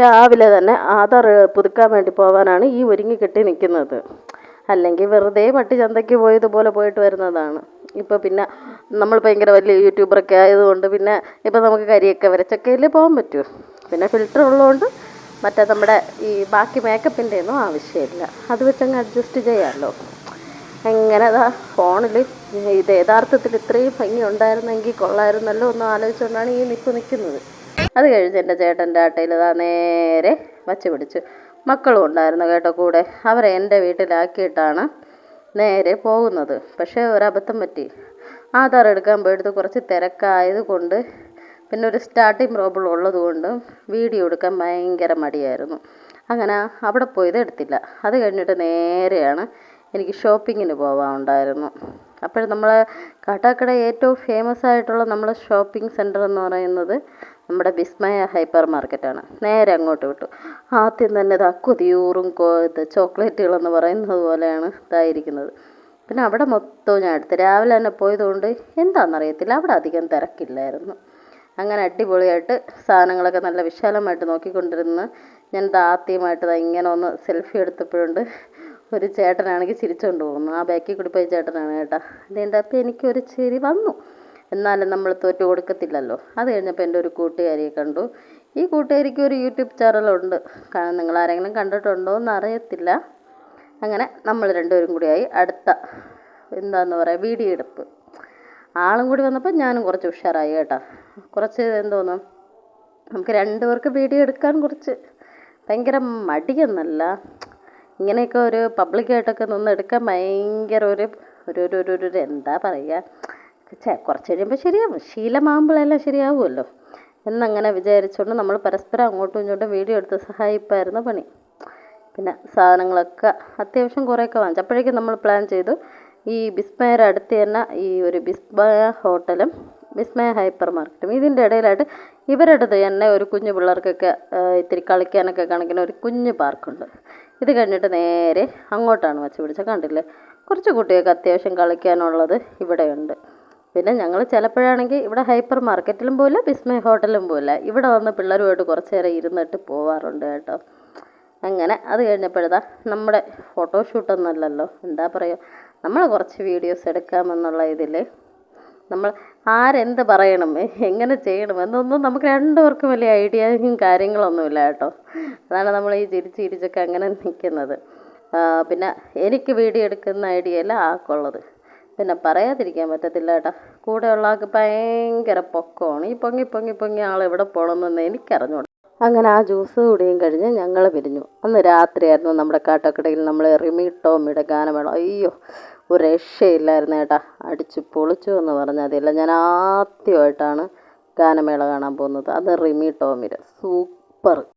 രാവിലെ തന്നെ ആധാർ പുതുക്കാൻ വേണ്ടി പോകാനാണ് ഈ ഒരുങ്ങി കെട്ടി നിൽക്കുന്നത്. അല്ലെങ്കിൽ വെറുതെ പട്ടി ചന്തയ്ക്ക് പോയതുപോലെ പോയിട്ട് വരുന്നതാണ്. ഇപ്പോൾ പിന്നെ നമ്മൾ ഭയങ്കര വലിയ യൂട്യൂബറൊക്കെ ആയതുകൊണ്ട് പിന്നെ ഇപ്പോൾ നമുക്ക് കരിയൊക്കെ വരച്ചൊക്കെയല്ലേ പോകാൻ പറ്റൂ. പിന്നെ ഫിൽറ്റർ ഉള്ളതുകൊണ്ട് മറ്റേ നമ്മുടെ ഈ ബാക്കി മേക്കപ്പിന്റെ ഒന്നും ആവശ്യമില്ല. അത് വെച്ചങ്ങ് അഡ്ജസ്റ്റ് ചെയ്യാമല്ലോ എങ്ങനെ അതാ ഫോണിൽ ഇത് യഥാർത്ഥത്തിൽ ഇത്രയും ഭംഗി ഉണ്ടായിരുന്നെങ്കിൽ കൊള്ളായിരുന്നല്ലോ എന്ന് ആലോചിച്ചുകൊണ്ടാണ് ഈ നിപ്പ് നിൽക്കുന്നത്. അത് കഴിഞ്ഞ് എന്റെ ചേട്ടന്റെ ആട്ടയിൽ ഇതാ നേരെ വച്ച് പിടിച്ചു. മക്കളും ഉണ്ടായിരുന്നു കേട്ടോ കൂടെ. അവരെ എന്റെ വീട്ടിലാക്കിയിട്ടാണ് നേരെ പോകുന്നത്. പക്ഷേ ഒരബദ്ധം പറ്റി. ആധാർ എടുക്കാൻ പോയിട്ട് കുറച്ച് തിരക്കായത് കൊണ്ട് പിന്നെ ഒരു സ്റ്റാർട്ടിങ് പ്രോബ്ലം ഉള്ളതുകൊണ്ട് വീഡിയോ എടുക്കാൻ ഭയങ്കര മടിയായിരുന്നു. അങ്ങനെ അവിടെ പോയത് എടുത്തില്ല. അത് കഴിഞ്ഞിട്ട് നേരെയാണ് എനിക്ക് ഷോപ്പിങ്ങിന് പോകാനുണ്ടായിരുന്നു അപ്പോൾ നമ്മൾ കാട്ടാക്കട ഏറ്റവും ഫേമസ് ആയിട്ടുള്ള നമ്മളെ ഷോപ്പിംഗ് സെന്റർ എന്ന് പറയുന്നത് നമ്മുടെ വിസ്മയ ഹൈപ്പർ മാർക്കറ്റാണ്. നേരെ അങ്ങോട്ട് വിട്ടു. ആദ്യം തന്നെ ഇതാ കൊതിയൂറും കോ ഇത് ചോക്ലേറ്റുകളെന്ന് പറയുന്നത് പോലെയാണ് ഇതായിരിക്കുന്നത് പിന്നെ അവിടെ മൊത്തവും ഞാൻ എടുത്ത്. രാവിലെ തന്നെ പോയതുകൊണ്ട് എന്താണെന്നറിയത്തില്ല അവിടെ അധികം തിരക്കില്ലായിരുന്നു. അങ്ങനെ അടിപൊളിയായിട്ട് സാധനങ്ങളൊക്കെ നല്ല വിശാലമായിട്ട് നോക്കിക്കൊണ്ടിരുന്ന് ഞാൻ ആദ്യമായിട്ട് ഇങ്ങനെ ഒന്ന് സെൽഫി എടുത്തപ്പോഴുണ്ട് ഒരു ചേട്ടനാണെങ്കിൽ ചിരിച്ചുകൊണ്ട് പോകുന്നു. ആ ബാക്കിൽ കൂടി പോയ ചേട്ടനാണ് കേട്ടോ. അതിന്റെ അപ്പം എനിക്കൊരു ചിരി വന്നു. എന്നാലും നമ്മൾ തോറ്റു കൊടുക്കത്തില്ലല്ലോ. അത് കഴിഞ്ഞപ്പോൾ എന്റെ ഒരു കൂട്ടുകാരിയെ കണ്ടു. ഈ കൂട്ടുകാരിക്ക് ഒരു യൂട്യൂബ് ചാനലുണ്ട്. കാരണം നിങ്ങൾ ആരെങ്കിലും കണ്ടിട്ടുണ്ടോ എന്ന് അറിയത്തില്ല. അങ്ങനെ നമ്മൾ രണ്ടുപേരും കൂടിയായി അടുത്ത എന്താന്ന് പറയുക വീഡിയോ എടുപ്പ്. ആളും കൂടി വന്നപ്പോൾ ഞാനും കുറച്ച് ഉഷാറായി കേട്ടോ. കുറച്ച് എന്തോന്നു നമുക്ക് രണ്ടുപേർക്ക് വീഡിയോ എടുക്കാൻ കുറച്ച് ഭയങ്കര മടിയൊന്നല്ല. ഇങ്ങനെയൊക്കെ ഒരു പബ്ലിക്കായിട്ടൊക്കെ നിന്ന് എടുക്കാൻ ഭയങ്കര ഒരു ഒരു ഒരു ഒരു എന്താ പറയുക ഛെ കുറച്ച് കഴിയുമ്പോൾ ശരിയാവും. ശീലമാകുമ്പോഴെല്ലാം ശരിയാവുമല്ലോ. എന്നങ്ങനെ വിചാരിച്ചുകൊണ്ട് നമ്മൾ പരസ്പരം അങ്ങോട്ടും ഇങ്ങോട്ടും വീഡിയോ എടുത്ത് സഹായിപ്പായിരുന്നു പണി. പിന്നെ സാധനങ്ങളൊക്കെ അത്യാവശ്യം കുറേയൊക്കെ വാങ്ങിച്ചു. അപ്പോഴേക്കും നമ്മൾ പ്ലാൻ ചെയ്തു ഈ ബിസ്മയർ അടുത്ത് തന്നെ ഈ ഒരു ബിസ്മയ ഹോട്ടലും വിസ്മയ ഹൈപ്പർ മാർക്കറ്റും. ഇതിന്റെ ഇടയിലായിട്ട് ഇവരുടെ അടുത്ത് തന്നെ ഒരു കുഞ്ഞു പിള്ളേർക്കൊക്കെ ഇത്തിരി കളിക്കാനൊക്കെ കാണിക്കുന്ന ഒരു കുഞ്ഞു പാർക്കുണ്ട്. ഇത് കഴിഞ്ഞിട്ട് നേരെ അങ്ങോട്ടാണ് വച്ച് പിടിച്ചത്. കണ്ടില്ലേ? കുറച്ച് കുട്ടികൾക്ക് അത്യാവശ്യം കളിക്കാനുള്ളത് ഇവിടെയുണ്ട്. പിന്നെ ഞങ്ങൾ ചിലപ്പോഴാണെങ്കിൽ ഇവിടെ ഹൈപ്പർ മാർക്കറ്റിലും പോയില്ല വിസ്മയ ഹോട്ടലിലും പോയില്ല ഇവിടെ വന്ന് പിള്ളേരുമായിട്ട് കുറച്ച് നേരം ഇരുന്നിട്ട് പോവാറുണ്ട് കേട്ടോ. അങ്ങനെ അത് കഴിഞ്ഞപ്പോഴതാ നമ്മുടെ ഫോട്ടോഷൂട്ടൊന്നുമല്ലല്ലോ എന്താ പറയുക? നമ്മൾ കുറച്ച് വീഡിയോസ് എടുക്കാമെന്നുള്ള ഇതിൽ നമ്മൾ ആരെന്ത് പറയണം എങ്ങനെ ചെയ്യണം എന്നൊന്നും നമുക്ക് രണ്ടുപേർക്കും വലിയ ഐഡിയയും കാര്യങ്ങളൊന്നുമില്ല കേട്ടോ. അതാണ് നമ്മൾ ഈ ചിരിച്ച് ചിരിച്ചൊക്കെ അങ്ങനെ നിൽക്കുന്നത്. പിന്നെ എനിക്ക് വീഡിയോ എടുക്കുന്ന ഐഡിയ അല്ല ആൾക്കുള്ളത് പിന്നെ പറയാതിരിക്കാൻ പറ്റത്തില്ല കേട്ടോ. കൂടെയുള്ള ആൾക്ക് ഭയങ്കര പൊക്കമാണ്. ഈ പൊങ്ങി പൊങ്ങി പൊങ്ങി ആൾ എവിടെ പോകണമെന്ന് എനിക്കറിഞ്ഞൂടാ. അങ്ങനെ ആ ജ്യൂസ് കുടിയും കഴിഞ്ഞ് ഞങ്ങൾ പിരിഞ്ഞു. അന്ന് രാത്രിയായിരുന്നു നമ്മുടെ കാട്ടക്കടയിൽ നമ്മൾ റിമി ടോമിയുടെ ഗാനമേള. അയ്യോ ഒരു രക്ഷയില്ലായിരുന്നു ഏട്ടാ അടിച്ചു പൊളിച്ചു എന്ന് പറഞ്ഞാൽ അതില്ല. ഞാൻ ആദ്യമായിട്ടാണ് ഗാനമേള കാണാൻ പോകുന്നത്. അത് റിമി ടോമിര് സൂപ്പർ